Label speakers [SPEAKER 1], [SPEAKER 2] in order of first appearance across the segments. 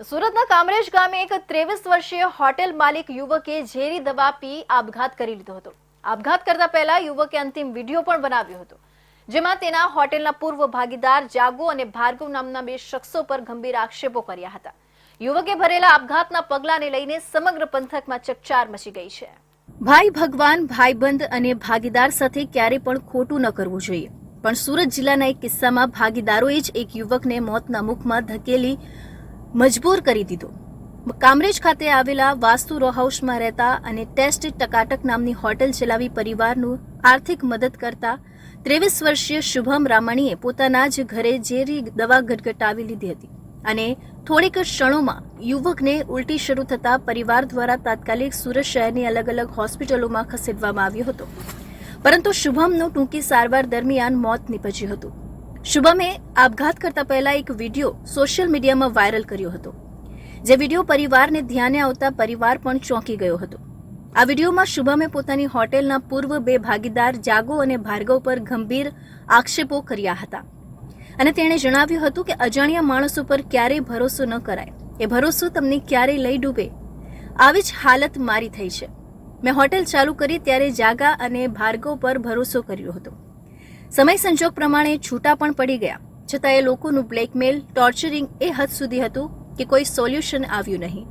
[SPEAKER 1] સુરતના કામરેજ ગામે એક ત્રેવીસ વર્ષીય હોટેલ માલિક યુવકે ઝેરી દવા પી આપઘાત કરી લીધો હતો. આપઘાત કરતા પહેલા યુવકે અંતિમ વીડિયો પણ બનાવ્યો હતો. જેમાં તેના હોટેલના પૂર્વ ભાગીદાર જાગો અને ભાર્ગવ નામના બે શખ્સો પર ગંભીર આક્ષેપો કર્યા હતા. યુવકે ભરેલા આપઘાતના પગલાને લઈને સમગ્ર પંથકમાં ચકચાર મચી ગઈ છે. ભાઈ ભગવાન, ભાઈબંધ અને ભાગીદાર સાથે ક્યારે પણ ખોટું ન કરવું જોઈએ. પણ સુરત જિલ્લાના એક કિસ્સામાં ભાગીદારોએ જ એક યુવકને મોતના મુખમાં ધકેલી મજબૂર કરી દીધો. કામરેજ ખાતે આવેલા વાસ્તુ રો હાઉસમાં રહેતા અને ટેસ્ટ ટકાટક નામની હોટેલ ચલાવી પરિવારનું આર્થિક મદદ કરતા ત્રેવીસ વર્ષીય શુભમ રામાણીએ પોતાના જ ઘરે ઝેરી દવા ગટગટાવી લીધી હતી અને થોડીક ક્ષણોમાં યુવકને ઉલટી શરૂ થતા પરિવાર દ્વારા તાત્કાલિક સુરત શહેરની અલગ અલગ હોસ્પિટલોમાં ખસેડવામાં આવ્યો હતો. પરંતુ શુભમનું ટૂંકી સારવાર દરમિયાન મોત નીપજ્યું હતું. શુભમે આપઘાત કરતા પહેલા એક વીડિયો સોશિયલ મીડિયામાં વાયરલ કર્યો હતો, જે વીડિયો પરિવારને ધ્યાને આવતા પરિવાર પણ ચોંકી ગયો હતો. આ વિડીયોમાં શુભમે પોતાની હોટેલના પૂર્વ બે ભાગીદાર જાગો અને ભાર્ગવ પર ગંભીર આક્ષેપો કર્યા હતા. અને તેણે જણાવ્યું હતું કે અજાણ્યા માણસો ઉપર ક્યારેય ભરોસો ન કરાય. એ ભરોસો તમને ક્યારેય લઈ ડૂબે આવી જ હાલત મારી થઈ છે. મેં હોટેલ ચાલુ કરી ત્યારે જાગા અને ભાર્ગવ પર ભરોસો કર્યો હતો. સમય સંજોગ પ્રમાણે છૂટા પણ પડી ગયા. છતાં એ લોકોનું બ્લેકમેલ ટોર્ચરિંગ એ હદ સુધી હતું કે કોઈ સોલ્યુશન આવ્યું નહીં.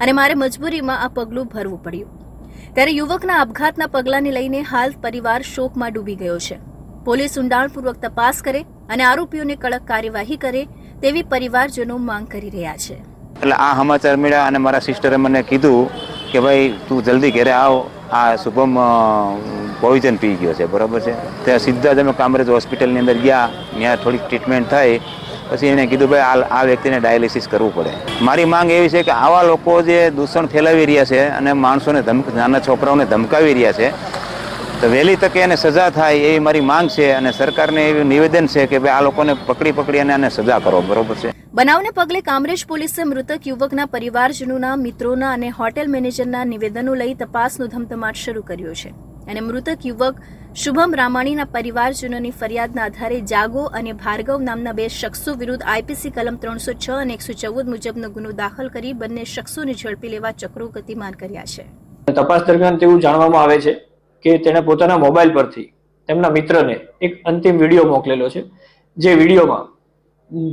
[SPEAKER 1] અને મારે મજબૂરીમાં આ પગલું ભરવું પડ્યું. ત્યારે યુવકના આપઘાતના પગલાંને લઈને હાલ પરિવાર શોકમાં ડૂબી ગયો છે. પોલીસ ઊંડાણપૂર્વક તપાસ કરે અને આરોપીઓને કડક કાર્યવાહી કરે તેવી પરિવારજનો માંગ કરી રહ્યા છે.
[SPEAKER 2] એટલે આ સમાચાર મળ્યા અને મારા સિસ્ટરે મને કીધું કે ભાઈ તું જલ્દી ઘરે આવ. આ શુભમ પોઈઝન પી ગયો છે, બરાબર છે? ત્યાં સીધા અમે કામરેજ હોસ્પિટલની અંદર ગયા, ત્યાં થોડીક ટ્રીટમેન્ટ થાય, પછી એને કીધું, ભાઈ, આ આ વ્યક્તિને ડાયાલિસિસ કરવું પડે. મારી માંગ એવી છે કે આવા લોકો જે દૂષણ ફેલાવી રહ્યા છે અને માણસોને ધમક નાના છોકરાઓને ધમકાવી રહ્યા છે તો વહેલી તકે એને સજા થાય એવી મારી માંગ છે અને સરકારને એવું નિવેદન છે કે ભાઈ આ લોકોને પકડી પકડી અને આને સજા કરો. બરોબર છે?
[SPEAKER 1] બનાવને પગલે કામરેજ પોલીસે મૃતક યુવકના પરિવારજનોના મિત્રોના અને હોટેલ મેનેજરના નિવેદનો લઈ તપાસનો ધમધમાટ શરૂ કર્યો છે. અને મૃતક યુવક શુભમ રામાણીના પરિવારજનોની ફરિયાદના આધારે જાગો અને ભાર્ગવ નામના બે શખ્સો વિરુદ્ધ આઈપીસી કલમ ત્રણસો છ અને એકસો ચૌદ મુજબનો ગુનો દાખલ કરી બંને શખ્સોને ઝડપી લેવા ચક્રો ગતિમાન કર્યા છે.
[SPEAKER 3] તપાસ દરમિયાન તેવું જાણવામાં આવે છે કે તેણે પોતાના મોબાઈલ પરથી તેમના મિત્રને એક અંતિમ વીડિયો મોકલેલો છે, જે વિડીયોમાં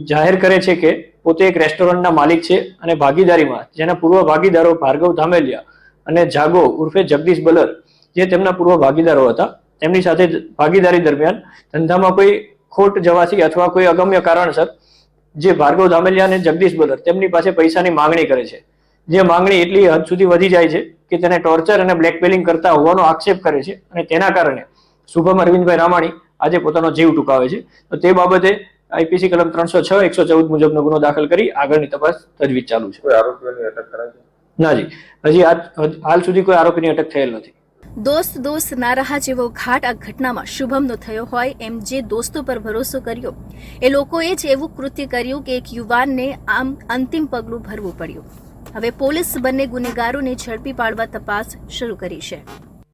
[SPEAKER 3] જાહેર કરે છે કે પોતે એક રેસ્ટોરન્ટના માલિક છે અને ભાગીદારીમાં જેના પૂર્વ ભાગીદારો ભાર્ગવ ધામેલિયા અને જાગો ઉર્ફે જગદીશ બલર જે તેમના પૂર્વ ભાગીદારો હતા, તેમની સાથે ભાગીદારી દરમિયાન ધંધામાં કોઈ ખોટ જવાથી અથવા કોઈ અગમ્ય કારણસર જે ભાર્ગવ ધામેલિયા અને જગદીશ બલર તેમની પાસે પૈસાની માંગણી કરે છે. જે માંગણી એટલી હદ સુધી વધી જાય છે કે તેને ટોર્ચર અને બ્લેકમેલિંગ કરતા હોવાનો આક્ષેપ કરે છે અને તેના કારણે શુભમ અરવિંદભાઈ રામાણી આજે પોતાનો જીવ ટૂંકાવે છે. તો તે બાબતે આઈપીસી કલમ ત્રણસો છ એકસો ચૌદ મુજબનો ગુનો દાખલ કરી આગળની તપાસ તજવીજ ચાલુ છે.
[SPEAKER 4] આરોપીઓની અટક કરાઈ છે?
[SPEAKER 3] ના જી. હજી આજ હાલ સુધી કોઈ આરોપીની અટક થયેલ નથી.
[SPEAKER 1] દોસ્ત દોસ્ત ના રહા જેવો ઘાટ આ ઘટનામાં શુભમનો થયો હોય એમ જે દોસ્તો પર ભરોસો કર્યો એ લોકોએ જ એવું કૃત્ય કર્યું કે એક યુવાનને આમ અંતિમ પગલું ભરવું પડ્યું. હવે પોલીસ બંને ગુનેગારોને ઝડપી પાડવા તપાસ શરૂ કરી છે.